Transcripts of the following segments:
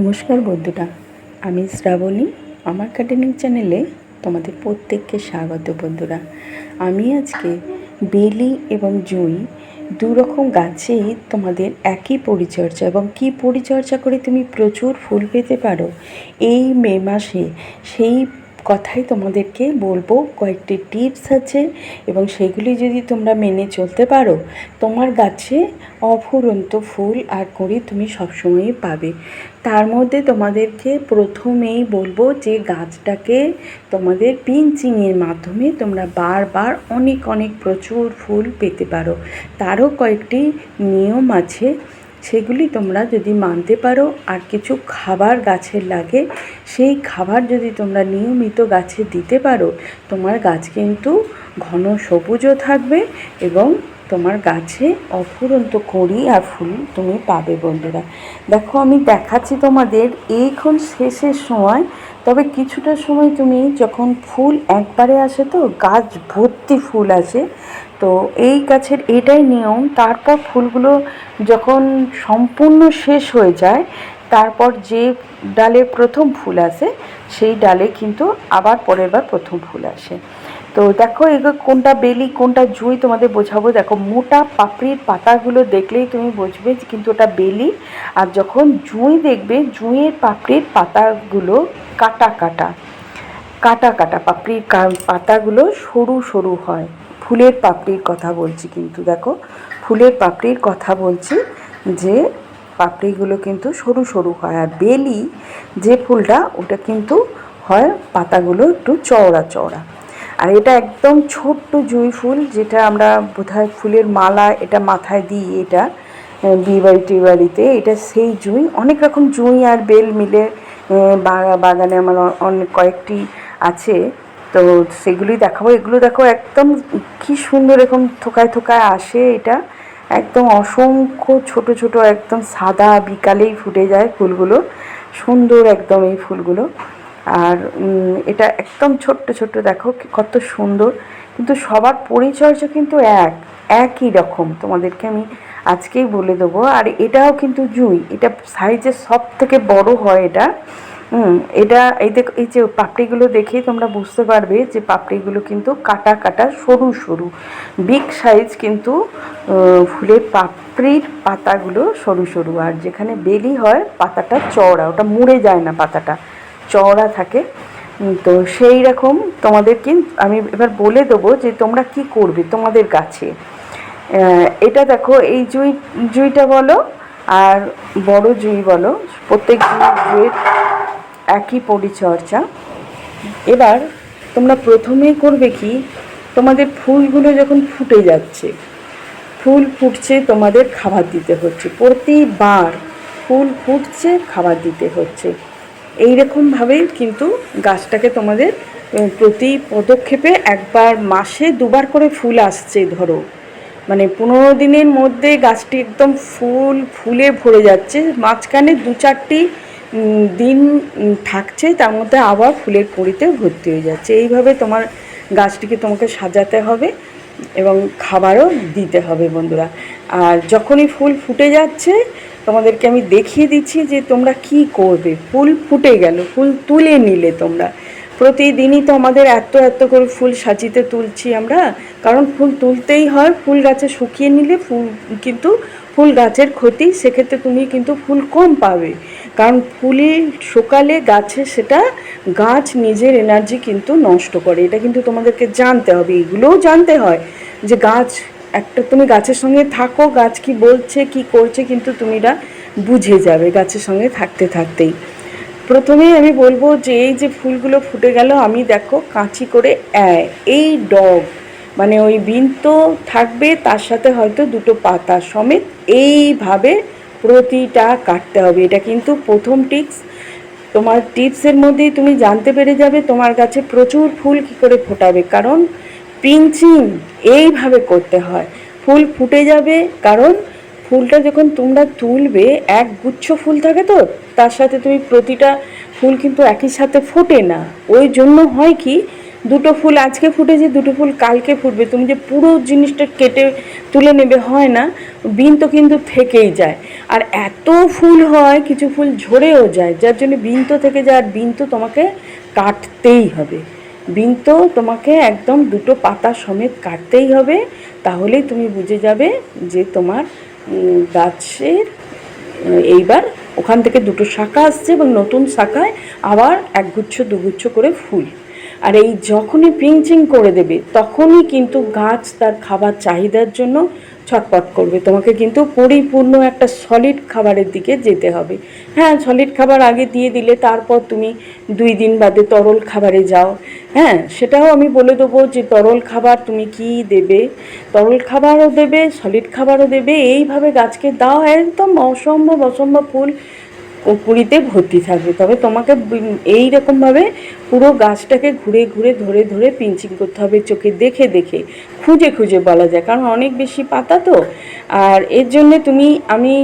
নমস্কার বন্ধুরা, আমি শ্রাবণী। আমার গার্ডেনিং চ্যানেলে তোমাদের প্রত্যেককে স্বাগত বন্ধুরা। আমি আজকে বেলি এবং জুঁই দুরকম গাছেই তোমাদের একই পরিচর্যা এবং কি পরিচর্যা করে তুমি প্রচুর ফুল পেতে পারো এই মে মাসে সেই কথাই তোমাদেরকে বলব, কয়েকটি টিপস আছে এবং সেগুলি যদি তোমরা মেনে চলতে পারো, তোমার গাছে অফুরন্ত ফুল আর কড়ি তুমি সবসময়ই পাবে। তার মধ্যে তোমাদেরকে প্রথমেই বলব যে গাছটাকে তোমাদের পিঞ্চিংয়ের মাধ্যমে তোমরা বারবার অনেক অনেক প্রচুর ফুল পেতে পারো। তারও কয়েকটি নিয়ম আছে। সেগুলি তোমরা যদি মানতে পারো আর কিছু খাবার গাছের লাগে, সেই খাবার যদি তোমরা নিয়মিত গাছে দিতে পারো, তোমার গাছ কিন্তু ঘন সবুজও থাকবে এবং তোমার গাছে অফুরন্ত কড়ি আর ফুল তুমি পাবে বন্ধুরা। দেখো, আমি দেখাচ্ছি তোমাদের এইখন শেষের সময়, তবে কিছুটা সময় তুমি যখন ফুল একবারে আসে তো, গাছ ভর্তি ফুল আসে তো এই গাছের এটাই নিয়ম। তারপর ফুলগুলো যখন সম্পূর্ণ শেষ হয়ে যায়, তারপর যে ডালে প্রথম ফুল আসে, সেই ডালে কিন্তু আবার পরের বার প্রথম ফুল আসে। তো দেখো এগুলো কোনটা বেলি, কোনটা জুই তোমাদের বোঝাবো। দেখো মোটা পাপড়ির পাতাগুলো দেখলেই তুমি বুঝবে যে কিন্তু ওটা বেলি। আর যখন জুঁই দেখবে, জুঁইয়ের পাপড়ির পাতাগুলো কাটা কাটা কাটা কাটা পাপড়ির পাতাগুলো সরু সরু হয়। ফুলের পাপড়ির কথা বলছি কিন্তু দেখো ফুলের পাপড়ির কথা বলছি যে পাপড়িগুলো কিন্তু সরু সরু হয় আর বেলি যে ফুলটা ওটা কিন্তু হয় পাতাগুলো একটু চওড়া চওড়া। আর এটা একদম ছোট্ট জুঁই ফুল যেটা আমরা বোধহয় ফুলের মালা এটা মাথায় দিই এটা আহ, বিয়ে বাড়ি টিয়ে বাড়িতে এটা সেই জুঁই। অনেক রকম জুঁই আর বেল মিলে বাগানে আমার অনেক কয়েকটি আছে। তো সেগুলি দেখাবো। এগুলো দেখো একদম কি সুন্দর এরকম থোকায় থোকায় আসে এটা। একদম অসংখ্য ছোট ছোট একদম সাদা বিকালেই ফুটে যায় ফুলগুলো। সুন্দর একদম এই ফুলগুলো। আর এটা একদম ছোট্ট ছোট্ট দেখো কত সুন্দর। কিন্তু সবার পরিচর্যা কিন্তু এক, একই রকম। তোমাদেরকে আমি আজকেই বলে দেবো। আর এটাও কিন্তু জুই। এটা সাইজে সব থেকে বড় হয় এটা। হুম, এটা, এই দেখ, এই যে পাপড়িগুলো দেখেই তোমরা বুঝতে পারবে যে পাপড়িগুলো কিন্তু কাটা কাটা সরু সরু। বিগ সাইজ কিন্তু ফুলের পাপড়ির পাতাগুলো সরু সরু। আর যেখানে বেলি হয়, পাতাটা চওড়া, ওটা মুড়ে যায় না পাতাটা, চওড়া থাকে। তো সেই রকম তোমাদের তোমাদেরকে আমি এবার বলে দেবো যে তোমরা কি করবে তোমাদের গাছে এটা দেখো, এই জুই, জুইটা বলো, আর বড় জুই বলো। প্রত্যেক জুই- জুইয়ের একই পরিচর্যা। এবার তোমরা প্রথমেই করবে কি? তোমাদের ফুলগুলো যখন ফুটে যাচ্ছে, ফুল ফুটছে তোমাদের খাবার দিতে হচ্ছে। প্রতিবার ফুল ফুটছে, খাবার দিতে হচ্ছে। এই রকমভাবেই কিন্তু গাছটাকে তোমাদের প্রতি পদক্ষেপে একবার মাসে দুবার করে ফুল আসছে, ধরো। মানে পনেরো দিনের মধ্যে গাছটি একদম ফুল, ফুলে ভরে যাচ্ছে। মাঝখানে দু চারটি দিন থাকছে, তার মধ্যে আবার ফুলের কুঁড়িতে ভর্তি হয়ে যাচ্ছে। এইভাবে তোমার গাছটিকে তোমাকে সাজাতে হবে এবং খাবারও দিতে হবে বন্ধুরা। আর যখনই ফুল ফুটে যাচ্ছে, তোমাদেরকে আমি দেখিয়ে দিচ্ছি যে তোমরা কি করবে। ফুল ফুটে গেল, ফুল তুলে নিলে তোমরা। প্রতিদিনই তো আমাদের এত এত করে ফুল সাজিতে তুলছি আমরা। কারণ ফুল তুলতেই হয়, ফুল গাছে শুকিয়ে নিলে ফুল কিন্তু ফুল গাছের ক্ষতি, সেক্ষেত্রে তুমি কিন্তু ফুল কম পাবে। কারণ ফুলে সকালে গাছে সেটা গাছ নিজের এনার্জি কিন্তু নষ্ট করে। এটা কিন্তু তোমাদেরকে জানতে হবে, এগুলোও জানতে হয় যে গাছ, একটা তুমি গাছের সঙ্গে থাকো, গাছ কি বলছে, কি করছে কিন্তু তুমি এটা বুঝে যাবে গাছের সঙ্গে থাকতে থাকতেই। প্রথমেই আমি বলব যে এই যে ফুলগুলো ফুটে গেল, আমি দেখো কাঁচি করে এই ডগ মানে ওই বিন তো থাকবে, তার সাথে হয়তো দুটো পাতা সমেত এইভাবে প্রতিটা কাটতে হবে। এটা কিন্তু প্রথম টিপস। তোমার টিপসের মধ্যেই তুমি জানতে পেরে যাবে তোমার গাছে প্রচুর ফুল কী করে ফোটাবে। কারণ পিঞ্চিং এইভাবে করতে হয়। ফুল ফুটে যাবে, কারণ ফুলটা যখন তোমরা তুলবে, এক গুচ্ছ ফুল থাকে তো, তার সাথে তুমি প্রতিটা ফুল কিন্তু একই সাথে ফোটে না। ওই জন্য হয় কি, দুটো ফুল আজকে ফুটেছে, দুটো ফুল কালকে ফুটবে। তুমি যে পুরো জিনিসটা কেটে তুলে নেবে হয় না বিন তো কিন্তু থেকেই যায়। আর এত ফুল হয়, কিছু ফুল ঝরেও যায়, যার জন্য বিন তো থেকে যায়, আর বিন তো তোমাকে কাটতেই হবে। বিন তো তোমাকে একদম দুটো পাতা সমেত কাটতেই হবে, তাহলেই তুমি বুঝে যাবে যে তোমার গাছের এইবার ওখান থেকে দুটো শাখা আসছে এবং নতুন শাখায় আবার একগুচ্ছ, দুগুচ্ছ করে ফুল। আর এই যখনই পিঞ্চিং করে দেবে, তখনই কিন্তু গাছ তার খাবার চাহিদার জন্য ছটপট করবে। তোমাকে কিন্তু পরিপূর্ণ একটা সলিড খাবারের দিকে যেতে হবে। হ্যাঁ সলিড খাবার আগে দিয়ে দিলে তারপর তুমি দুই দিন বাদে তরল খাবারে যাও। হ্যাঁ সেটাও আমি বলে দেবো যে তরল খাবার তুমি কি দেবে? তরল খাবারও দেবে সলিড খাবারও দেবে। এইভাবে গাছকে দাও একদম অসম্ভব অসম্ভব ফুল কুড়িতে ভর্তি থাকবে। তবে তোমাকে এই রকমভাবে পুরো গাছটাকে ঘুরে ঘুরে, ধরে ধরে পিঞ্চিং করতে হবে, চোখে দেখে দেখে, খুঁজে খুঁজে বলা যায়। কারণ অনেক বেশি পাতা তো। আর এর জন্যে তুমি, আমি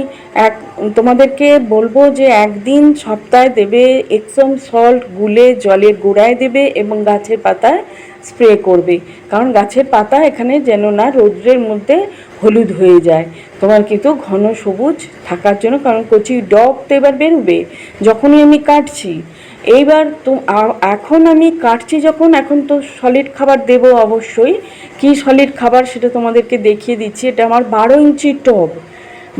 এক, তোমাদেরকে বলব যে একদিন সপ্তাহে দেবে এক্সম সল্ট গুলে জলের গোড়ায় দেবে এবং গাছের পাতায় স্প্রে করবে। কারণ গাছের পাতা এখানে যেন না রৌদ্রের মধ্যে হলুদ হয়ে যায়। তোমার কিন্তু ঘন সবুজ থাকার জন্য কারণ কচি ডগ তো এবার বেরোবে, যখনই আমি কাটছি। এইবার তো এখন আমি কাটছি যখন, এখন তো সলিড খাবার দেব অবশ্যই। কি সলিড খাবার সেটা তোমাদেরকে দেখিয়ে দিচ্ছি, এটা আমার বারো ইঞ্চি টব।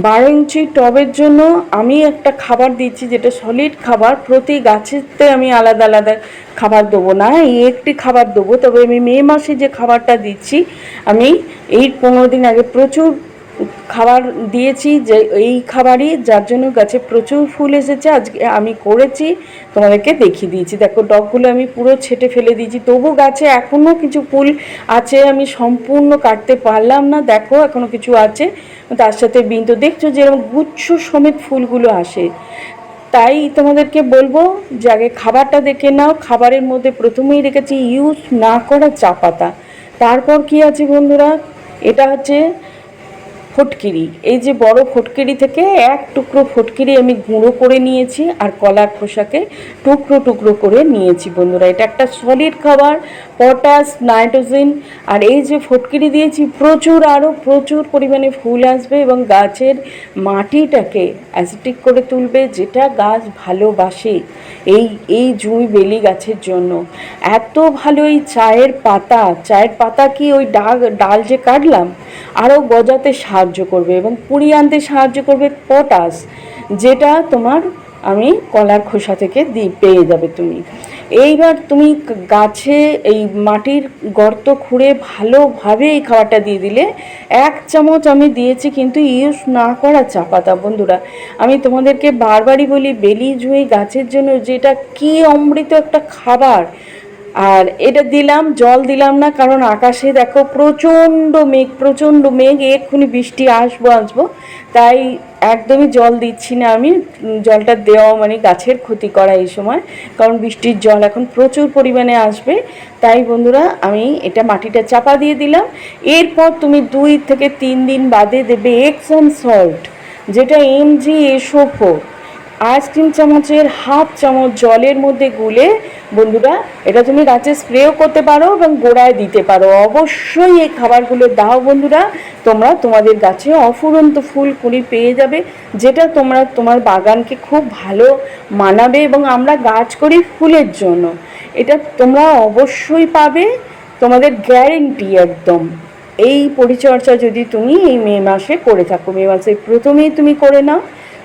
বারো ইঞ্চি টবের জন্য আমি একটা খাবার দিচ্ছি যেটা সলিড খাবার। প্রতি গাছেতে আমি আলাদা আলাদা খাবার দেবো না, এই একটি খাবার দেবো। তবে আমি মে মাসে যে খাবারটা দিচ্ছি, আমি এই পনেরো দিন আগে প্রচুর খাবার দিয়েছি যে এই খাবারই, যার জন্য গাছে প্রচুর ফুল এসেছে। আজকে আমি করেছি, তোমাদেরকে দেখিয়ে দিয়েছি। দেখো, ডগগুলো আমি পুরো ছেটে ফেলে দিয়েছি। তবু গাছে এখনও কিছু ফুল আছে, আমি সম্পূর্ণ কাটতে পারলাম না। দেখো এখনও কিছু আছে। তার সাথে বিন্দু, দেখছ যেরকম গুচ্ছ সমেত ফুলগুলো আসে। তাই তোমাদেরকে বলব যে আগে খাবারটা দেখে নাও। খাবারের মধ্যে প্রথমেই রেখেছি ইউজ না করা চা পাতা। তারপর কি আছে বন্ধুরা? এটা হচ্ছে ফটকিরি। এই যে বড় ফটকিরি থেকে এক টুকরো ফটকিরি আমি গুঁড়ো করে নিয়েছি আর কলার খোসাকে টুকরো টুকরো করে নিয়েছি বন্ধুরা। এটা একটা সলিড খাবার পটাশ নাইট্রোজেন আর এই যে ফটকিরি দিয়েছি, প্রচুর আরও প্রচুর পরিমাণে ফুল আসবে এবং গাছের মাটিটাকে অ্যাসিটিক করে তুলবে, যেটা গাছ ভালোবাসে এই এই জুঁই বেলি গাছের জন্য। এত ভালো এই চায়ের পাতা চায়ের পাতা কি ওই ডাল ডাল যে কাটলাম আরও গজাতে সাহায্য করবে এবং কুড়িয়ে আনতে সাহায্য করবে পটাশ, যেটা তোমার আমি কলার খোসা থেকে দি, পেয়ে যাবে তুমি। এইবার তুমি গাছে এই মাটির গর্ত খুঁড়ে ভালোভাবে এই খাবারটা দিয়ে দিলে, এক চামচ আমি দিয়েছি কিন্তু ইউজ না করা চা পাতা বন্ধুরা, আমি তোমাদেরকে বারবারই বলি, বেলি জুঁই গাছের জন্য যেটা কি অমৃত একটা খাবার আর এটা দিলাম, জল দিলাম না, কারণ আকাশে দেখো প্রচণ্ড মেঘ প্রচণ্ড মেঘ, এক্ষুনি বৃষ্টি আসব আসব। তাই একদমই জল দিচ্ছি না আমি জলটা দেওয়া মানে গাছের ক্ষতি করা এই সময়, কারণ বৃষ্টির জল এখন প্রচুর পরিমাণে আসবে। তাই বন্ধুরা, আমি এটা মাটিটা চাপা দিয়ে দিলাম। এরপর তুমি দুই থেকে তিন দিন বাদে দেবে এক্সন সল্ট যেটা এম এমজি এসোফো আইসক্রিম চামচের হাফ চামচ জলের মধ্যে গুলে, বন্ধুরা, এটা তুমি গাছে স্প্রেও করতে পারো এবং গোড়ায় দিতে পারো। অবশ্যই এই খাবারগুলো দাও, বন্ধুরা। তোমরা তোমাদের গাছে অফুরন্ত ফুল কুড়ি পেয়ে যাবে, যেটা তোমরা তোমার বাগানকে খুব ভালো মানাবে এবং আমরা গাছ করি ফুলের জন্য। এটা তোমরা অবশ্যই পাবে, তোমাদের গ্যারেন্টি একদম। এই পরিচর্যা যদি তুমি এই মে মাসে করে থাকো, মে মাসে প্রথমেই তুমি করে নাও।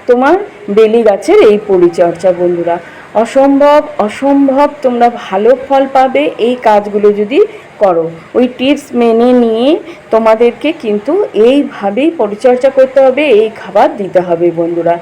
তোমার বেলি গাছের এই পরিচর্যা, বন্ধুরা। অসম্ভব অসম্ভব তোমরা ভালো ফল পাবে এই কাজগুলো যদি করো। ওই টিপস মেনে নিয়ে তোমাদেরকে কিন্তু এইভাবেই পরিচর্যা করতে হবে, এই খাবার দিতে হবে, বন্ধুরা।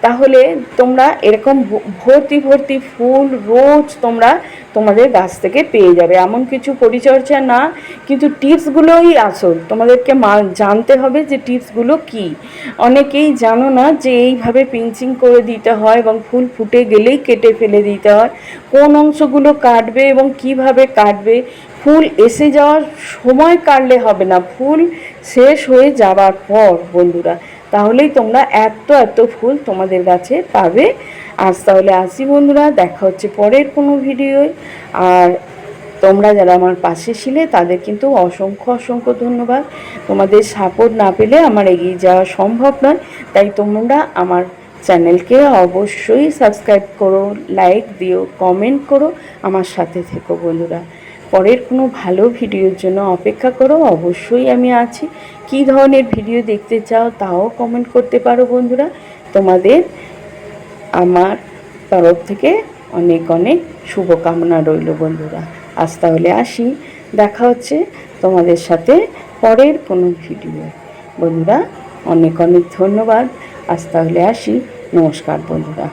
তাহলে তোমরা এরকম ভর্তি ভর্তি ফুল রোজ তোমরা তোমাদের গাছ থেকে পেয়ে যাবে। এমন কিছু পরিচর্যা না, কিন্তু টিপসগুলোই আসল। তোমাদেরকে মা- জানতে হবে যে টিপসগুলো কি। অনেকেই জানো না যে এইভাবে পিঞ্চিং করে দিতে হয় এবং ফুল ফুটে গেলেই কেটে ফেলে দিতে হয়। কোন অংশগুলো কাটবে এবং কীভাবে কাটবে? ফুল এসে যাওয়ার সময় কাটলে হবে না। ফুল শেষ হয়ে যাবার পর বন্ধুরা তাহলেই তোমরা এত এত ফুল তোমাদের গাছে পাবে। আজ তাহলে আসি বন্ধুরা, দেখা হচ্ছে পরের কোনো ভিডিওয়। আর তোমরা যারা আমার পাশে ছিলে, তাদের কিন্তু অসংখ্য অসংখ্য ধন্যবাদ। তোমাদের সাপোর্ট না পেলে আমার এগিয়ে যাওয়া সম্ভব নয়। তাই তোমরা আমার চ্যানেলকে অবশ্যই সাবস্ক্রাইব করো লাইক দিও কমেন্ট করো। আমার সাথে থেকো বন্ধুরা। পরের কোনো ভালো ভিডিওর জন্য অপেক্ষা করো, অবশ্যই আমি আছি। কী ধরনের ভিডিও দেখতে চাও তাও কমেন্ট করতে পারো বন্ধুরা। তোমাদের আমার তরফ থেকে অনেক অনেক শুভকামনা রইল বন্ধুরা। আজ তাহলে আসি। দেখা হচ্ছে তোমাদের সাথে পরের কোনো ভিডিও। বন্ধুরা, অনেক অনেক ধন্যবাদ। আজ তাহলে আসি। নমস্কার বন্ধুরা।